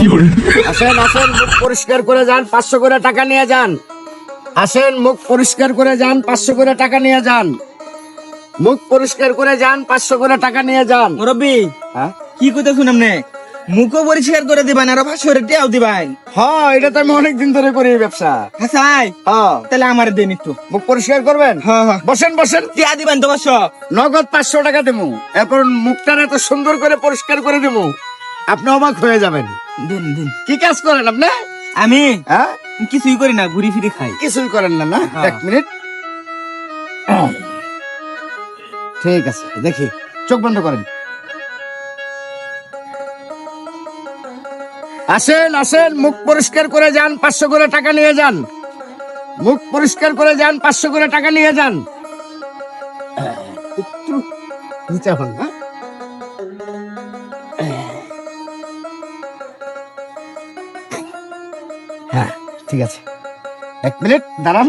আসেন আসেন মুখ পরিষ্কার করে যান পাঁচশো করে টাকা নিয়ে যান। আসেন মুখ পরিষ্কার করে যান পাঁচশো করে টাকা নিয়ে যান। মুখ পরিষ্কার করে যান পাঁচশো করে টাকা নিয়ে যান। মুরব্বী হ্যাঁ? কি কইতে শুনাম নে মুখও পরিষ্কার করে দিবান আর ভাষরে টিয়াও দিবান। হ্যাঁ এটা তো আমি অনেকদিন ধরে করি ব্যবসা। হাসাই হ্যাঁ। তাহলে আমার দেন একটু। মুখ পরিষ্কার করবেন? হ্যাঁ হ্যাঁ। বসেন বসেন। টিয়া দিবান তো বস নগদ পাঁচশো টাকা দেবো। এরপর মুখটা এত সুন্দর করে পরিষ্কার করে দেবো। আপনি অবাক হয়ে যাবেন। দিন দিন কি কাজ করেন আপনি? আমি হ্যাঁ? কিছুই করি না ঘুরি ফিরি খাই। কিছুই করেন না না? হ্যাঁ। এক মিনিট। ঠিক আছে দেখি চোখ বন্ধ করেন। আসেন আসেন মুখ পরিষ্কার করে যান পাঁচশো করে টাকা নিয়ে যান। মুখ পরিষ্কার করে যান পাঁচশো করে টাকা নিয়ে যান। একটু নিচে হন হ্যাঁ? ঠিক আছে। এক মিনিট দাঁড়ান।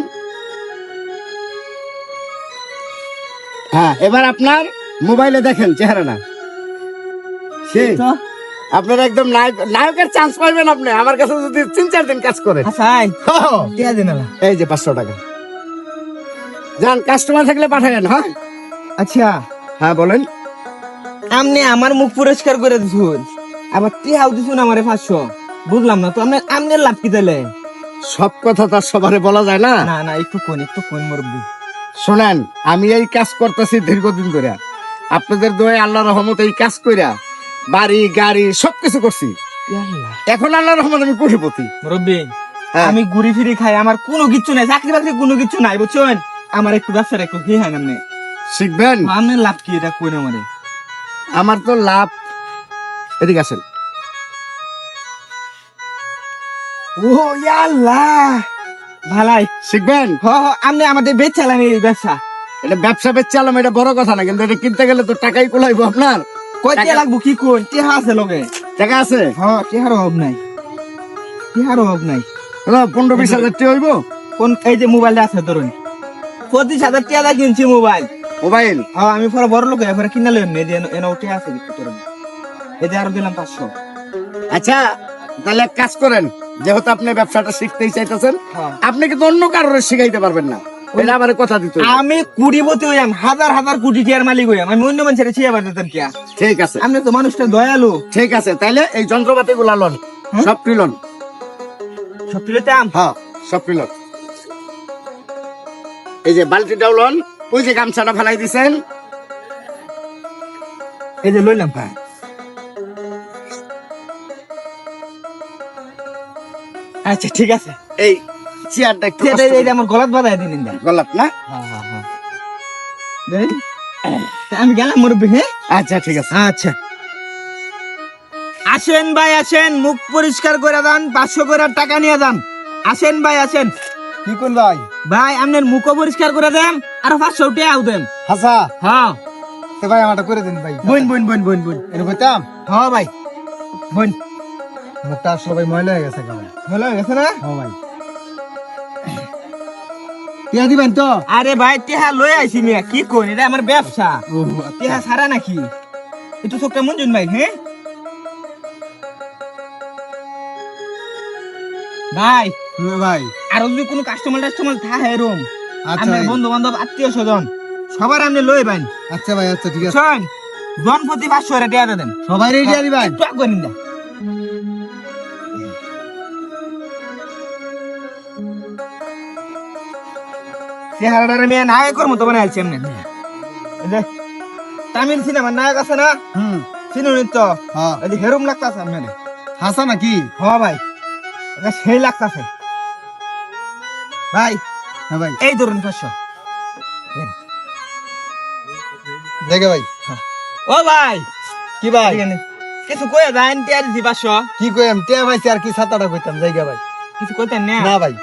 হ্যাঁ এবার আপনার মোবাইলে দেখেন চেহারাটা আপনার একদম নায়ক নায়কের চান্স পাইবেন আপনি। আমার কাছে যদি তিন চার দিন কাজ করেন। না এই যে পাঁচশো টাকা। যান কাস্টমার থাকলে পাঠাবেন হ্যাঁ? আচ্ছা। হ্যাঁ বলেন। আপনি আমার মুখ পরিষ্কার করে দিছুন। আবার টিয়াও দিছুন আমারে পাঁচশো। বুঝলাম না তো আপনি আপনি লাভ কি দিলে সব কথা তার সবারে বলা যায় না? না না একটু কোন একটু কোন মুরব্বী? শোনেন আমি এই কাজ করতেছি দীর্ঘদিন ধরে। আপনাদের দোয়ে আল্লাহ রহমত এই কাজ কইরা বাড়ি গাড়ি সবকিছু করছি। এখন আল্লাহ রহমত আমি কোটিপতি মুরব্বী হ্যাঁ। আমি ঘুরি ফিরি খাই আমার কোনো কিচ্ছু নাই চাকরি বাকরি কোনো কিচ্ছু নাই বুঝছেন? আমার একটু ব্যবসার একটু কি হয় আপনি শিখবেন? আপনার লাভ কি এটা কোন আমারে? আমার তো লাভ এদিকে আসেন। ও আল্লাহ। ভালাই শিখবেন? হ আপনি আমাদের এই ব্যবসা। এটা ব্যবসা এটা বড় কথা না কিন্তু এটা কিনতে গেলে তো টাকাই কোলাইবো আপনার। কয় টাকা- লাগবো কি কোন টিহা আছে লগে। টাকা আছে? হ্যাঁ টিহার অভাব নাই। টিহার অভাব নাই। পনেরো বিশ হাজার টাকা হইব? কোন এই যে মোবাইলটা আছে ধরুন। পঁচিশ হাজার কিনছি মোবাইল। মোবাইল? হ্যাঁ আমি পরে বড় লোক এবারে কিনা লইন এই যে এনে উঠে আছে ধরুন। এই যে আরও দিলাম পাঁচশো। আচ্ছা তাহলে এক কাজ করেন যেহেতু আপনি ব্যবসাটা শিখতেই চাইতেছেন হ্যাঁ। আপনি কিন্তু অন্য কারোর শিখাইতে পারবেন না। এটা আমার কথা দিতে আমি কুড়িপতি হইয়াম হাজার হাজার কোটি টিয়ার মালিক হইয়াম। আমি অন্য মানুষের ছিয়া বাজাতাম কিয়া? ঠিক আছে। আপনি তো মানুষটা দয়ালু। ঠিক আছে তাইলে এই যন্ত্রপাতি গুলা লন হ্যাঁ? সব লন। সব তুলেতাম হ্যাঁ সব লন। এই যে বালতিটাও লন ওই যে গামছাটা ফেলাই দিছেন। এই যে লইলাম ভাই। আচ্ছা ঠিক আছে। এই চেয়ারটা একটু আমার গলাত বাঁধাই দিন। গলাপ না? দেন। তা আমি গেলাম মুরব্বী হ্যাঁ? আচ্ছা ঠিক আছে। আচ্ছা। আসেন ভাই আসেন। মুখ পরিষ্কার করে দেন পাঁচশো করে টাকা নিয়ে যান। আসেন ভাই আসেন। কি কোন ভাই। ভাই আপনার মুখ পরিষ্কার করে দেন আর পাঁচশো টাকাও দেন। হাসা। হ্যাঁ। ভাই আমারটা করে দিন ভাই। বইন বইন বইন বইন বইন এটা কইতাম? হ্যাঁ ভাই। বইন মুখটা সবাই ময়লা হয়ে গেছে কেমন ভালো হয়ে গেছে না? হ্যাঁ ভাই। টিয়া দিবেন তো? আরে ভাই টেহা লই আইছি মিয়া কি কোন এটা আমার ব্যবসা। টেহা সারা নাকি? একটু চোখটা মঞ্জুন ভাই হ্যাঁ? ভাই ভাই। আর যদি কোনো কাস্টমার টাস্টমার থাকে এরম আচ্ছা আমার বন্ধু বান্ধব আত্মীয় স্বজন সবার আপনি লই ভাই আচ্ছা ভাই আচ্ছা ঠিক শোন জন প্রতি পাঁচশো টাকা দেন। সবাই রেডি দিবেন একটু আগ করেন চেহারাটারে মেয়ে নায়কের মতো বানাই আলছি এমনি তামিল সিনেমার নায়ক আছে না? হুম। চিনুন তো হ্যাঁ। এই হেরুম লাগতাছে আমি হাসা নাকি? হ ভাই। এটা সেই লাগতাছে। ভাই হ্যাঁ ভাই। এই ধরুন পাঁচশো। দেখে ভাই। ও ভাই। কি ভাই? কিছু কয়ে দেন টিয়া দিছি পাঁচশো। কি কইম টিয়া ভাই আর কি সাতাটা কইতাম? জায়গা ভাই। কিছু কইতেন না? না ভাই।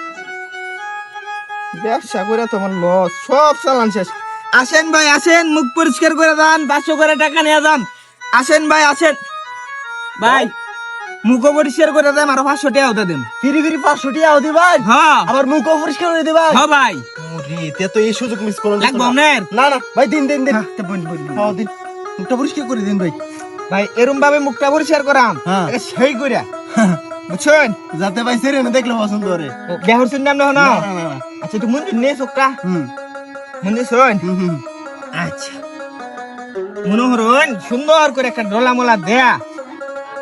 ব্যবসা করে তোমার লস সব চালান শেষ। আসেন ভাই আসেন মুখ পরিষ্কার করে দেন পাঁচশো করে টাকা নিয়ে যান। আসেন ভাই আসেন। ভাই মুখ পরিষ্কার করে দেন আরও পাঁচশো টাকা ওটা দেন। ফিরি ফিরি পাঁচশো টিয়া দিবাই হ্যাঁ। আবার মুখ পরিষ্কার করে দিবাই হ্যাঁ ভাই। তে তো এই সুযোগ মিস করো না না ভাই দিন দিন দিন। হ্যাঁ। হ্যাঁ দিন। মুখটা পরিষ্কার করে দিন ভাই। ভাই এরম ভাবে মুখটা পরিষ্কার করাম হ্যাঁ। সেই করিয়া বুঝছেন? যাতে ভাই সেরে দেখলে পছন্দ করে। বিয়া হরছেন নাম না? না না না না। আচ্ছা একটু মন্দির নিয়ে চোখটা। হুম। মন্দির শোন। আচ্ছা। মনোহরণ সুন্দর করে একটা ডোলা মোলা দেয়া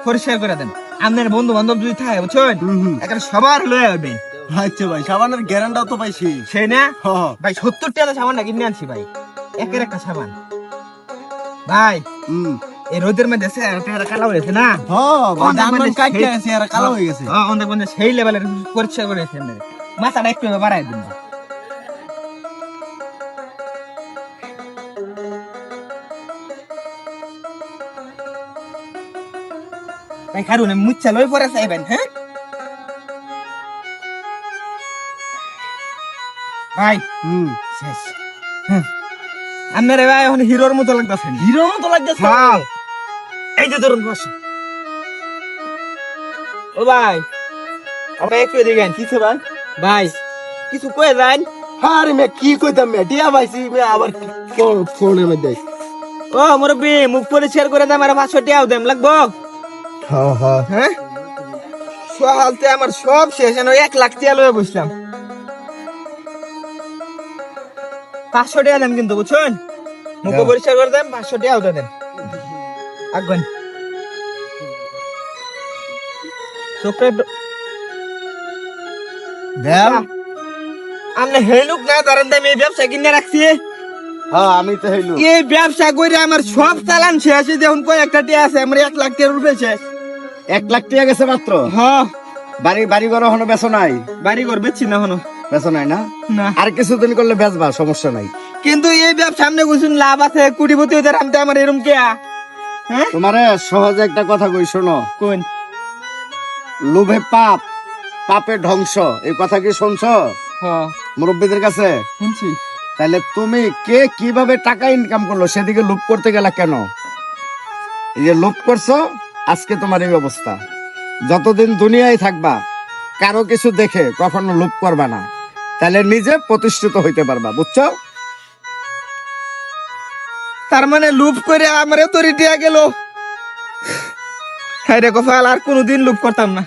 পরিষ্কার করে দেন। আপনার বন্ধু বান্ধব যদি থাকে বুঝছেন। একটা সবার লয়ে আসবেন আচ্ছা ভাই সাবানের গ্যারান্টাও তো পাইছি সেই। না। ভাই সত্তর টাকা সাবান না কিনে আনছি ভাই। একের একটা সাবান। ভাই হুম। এই রোদের মধ্যে চেহারা কালো হয়েছে না? ভাই সেই- কালো হয়ে গেছে। হ্যাঁ, অনেক বন্ধু সেই লেভেলের পরিষ্কার করেছে মাথাটা একটু বাড়াই দিন ভাই খারুন মুচ্ছা লই পরে চাইবেন হ্যাঁ? ভাই হুম। শেষ। হ্যাঁ। আপনার ভাই এখন হিরোর মতো লাগতেছেন হিরোর মতো লাগতেছে? হ্যাঁ। এই যে ধরুন বস। ও ভাই। আপনি একটু এদিকে। কিছে ভাই? ভাই কিছু কয়ে যান। আরে মে কি কইতাম মে টিয়া পাইছি মে আবার ফোন ফোনের মধ্যে ও মুরব্বি মুখ পরিষ্কার করে দাম আর পাঁচশো টাকাও দেম লাগবো? হ্যাঁ হ্যাঁ হ্যাঁ? সহালতে আমার সব শেষ এক লাখ টাকা লয়ে বসলাম। পাঁচশো টাকা দেন কিন্তু বুঝছেন? মুখ দাও। পরিষ্কার করে দেন পাঁচশো টাকাও দেন। আগুন। চোখটা দেব আপনি হেলুক না ধরেন আমি এই ব্যবসা কিনে রাখছি। হ্যাঁ আমি তো হইল এই ব্যবসা করে আমার সব চালান শেষ দেখুন কয় একটা টিয়া আছে আমার এক লাখ টাকার উপরে শেষ। এক লাখ টাকা গেছে মাত্র? হ্যাঁ। বাড়ি বাড়ি ঘর হনো বেচো নাই? বাড়ি ঘর বেচছি না হনো নাই না? আর কিছুদিন করলে বেচবা সমস্যা নাই। কিন্তু এই ব্যবসা সামনে লাভ আছে কুটিপতি হতে আমার এরম কে? তোমারে সহজে একটা কথা কই শোনো। কোন? লোভে পাপ পাপে ধ্বংস এই কথা কি শুনছো? হ্যাঁ মুরব্বীদের কাছে? শুনছি। তাহলে তুমি কে কীভাবে টাকা ইনকাম করল সেদিকে লোভ করতে গেলা কেন? এই যে লোভ করছ আজকে তোমার এই অবস্থা। যতদিন দুনিয়ায় থাকবা কারও কিছু দেখে কখনো লোভ করবা না। তাহলে নিজে প্রতিষ্ঠিত হইতে পারবা বুঝছ? তার মানে লুপ করে আমারে তরি দিয়া গেল। হ্যাঁ রে কপাল আর কোনোদিন লুপ করতাম না।